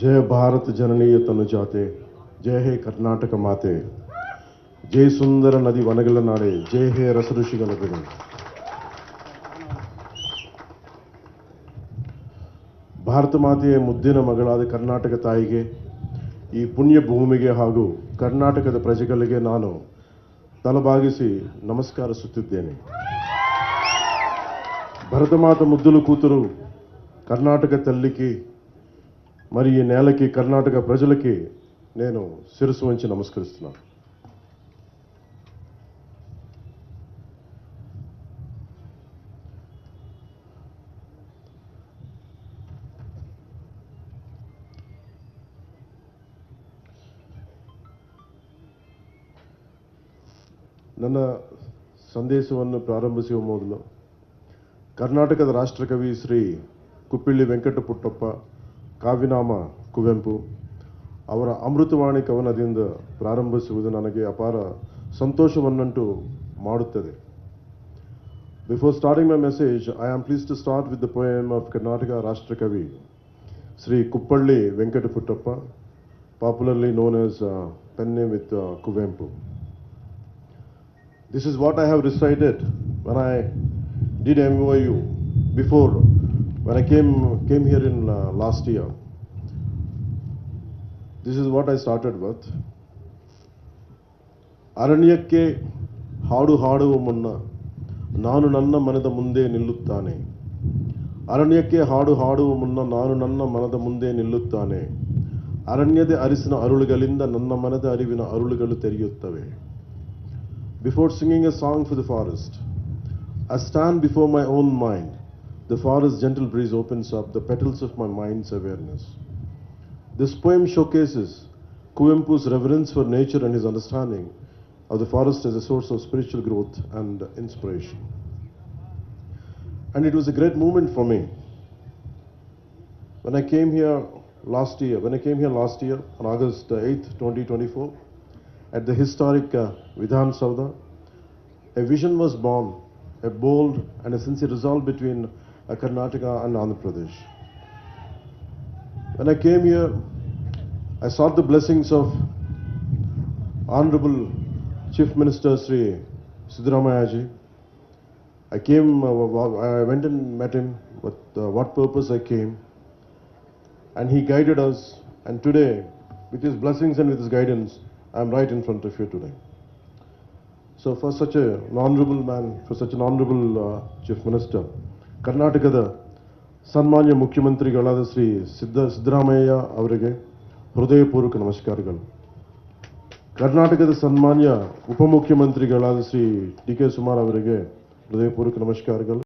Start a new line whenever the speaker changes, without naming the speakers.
ಜಯ ಭಾರತ ಜನನೀಯ ತನುಜಾತೆ ಜಯ ಹೇ ಕರ್ನಾಟಕ ಮಾತೆ ಜಯ ಸುಂದರ ನದಿ ವನಗಳ ನಾಡೆ ಜಯ ಹೇ ರಸಋಷಿಗಳ ಬೆಳೆ ಭಾರತ ಮಾತೆಯ ಮುದ್ದಿನ ಮಗಳಾದ ಕರ್ನಾಟಕ ತಾಯಿಗೆ ಈ ಪುಣ್ಯ ಭೂಮಿಗೆ ಹಾಗೂ ಕರ್ನಾಟಕದ ಪ್ರಜೆಗಳಿಗೆ ನಾನು ತಲಬಾಗಿಸಿ ನಮಸ್ಕರಿಸುತ್ತಿದ್ದೇನೆ భరతమాత ముద్దులు కూతురు కర్ణాటక తల్లికి మరి ఈ నేలకి కర్ణాటక ప్రజలకి నేను శిరసు వంచి నమస్కరిస్తున్నాను ನನ್ನ ಸಂದೇಶವನ್ನು ಪ್ರಾರಂಭಿಸುವ ಮೊದಲು ಕರ್ನಾಟಕದ ರಾಷ್ಟ್ರಕವಿ ಶ್ರೀ ಕುಪ್ಪಿಳ್ಳಿ ವೆಂಕಟ ಪುಟ್ಟಪ್ಪ ಕಾವ್ಯನಾಮ ಕುವೆಂಪು ಅವರ ಅಮೃತವಾಣಿ ಕವನದಿಂದ ಪ್ರಾರಂಭಿಸುವುದು ನನಗೆ ಅಪಾರ ಸಂತೋಷವನ್ನುಂಟು ಮಾಡುತ್ತದೆ. Before starting my message I am please to start with the poem of Karnataka Rashtrakavi Shri Kuppalli Venkata Puttappa popularly known as pen with Kuvempu this is what I have have recited I did M U before, when I came, came here in uh, last year. This is what I started with. ಅರಣ್ಯಕ್ಕೆ ಹಾಡು ಹಾಡುವ ಮುನ್ನ ನಾನು ನನ್ನ ಮನದ ಮುಂದೆ ನಿಲ್ಲುತ್ತಾನೆ ಅರಣ್ಯಕ್ಕೆ ಹಾಡು ಹಾಡುವ ಮುನ್ನ ನಾನು ನನ್ನ ಮನದ ಮುಂದೆ ನಿಲ್ಲುತ್ತಾನೆ ಅರಣ್ಯದ ಅರಿಸಿನ ಅರುಳುಗಳಿಂದ ನನ್ನ ಮನದ ಅರಿವಿನ ಅರುಳುಗಳು ತೆರೆಯುತ್ತವೆ Before singing a song for the forest, I stand before my own mind. The forest gentle breeze opens up the petals of my mind's awareness. This poem showcases Kuvempu's reverence for nature and his understanding of the forest as a source of spiritual growth and inspiration. And it was a great moment for me. When I came here last year, when I came here last year on August 8th, 2024, at the historic uh, Vidhan Sauda, a vision was born, a bold and a sincere resolve between Karnataka and Andhra Pradesh. When I came here, I sought the blessings of Honorable Chief Minister Sri Siddharamayaji. I came, uh, I went and met him with uh, what purpose I came, and he guided us. And today, with his blessings and with his guidance, I'm right in front of you today. So, for such an honorable man, for such an honorable uh, Chief Minister, ಕರ್ನಾಟಕದ ಸನ್ಮಾನ್ಯ ಮುಖ್ಯಮಂತ್ರಿಗಳಾದ ಶ್ರೀ ಸಿದ್ದ ಸಿದ್ದರಾಮಯ್ಯ ಅವರಿಗೆ ಹೃದಯಪೂರ್ವಕ ನಮಸ್ಕಾರಗಳು. ಕರ್ನಾಟಕದ ಸನ್ಮಾನ್ಯ ಉಪಮುಖ್ಯಮಂತ್ರಿಗಳಾದ Shri D K ಸುಮಾರ್ ಅವರಿಗೆ ಹೃದಯಪೂರ್ವಕ ನಮಸ್ಕಾರಗಳು.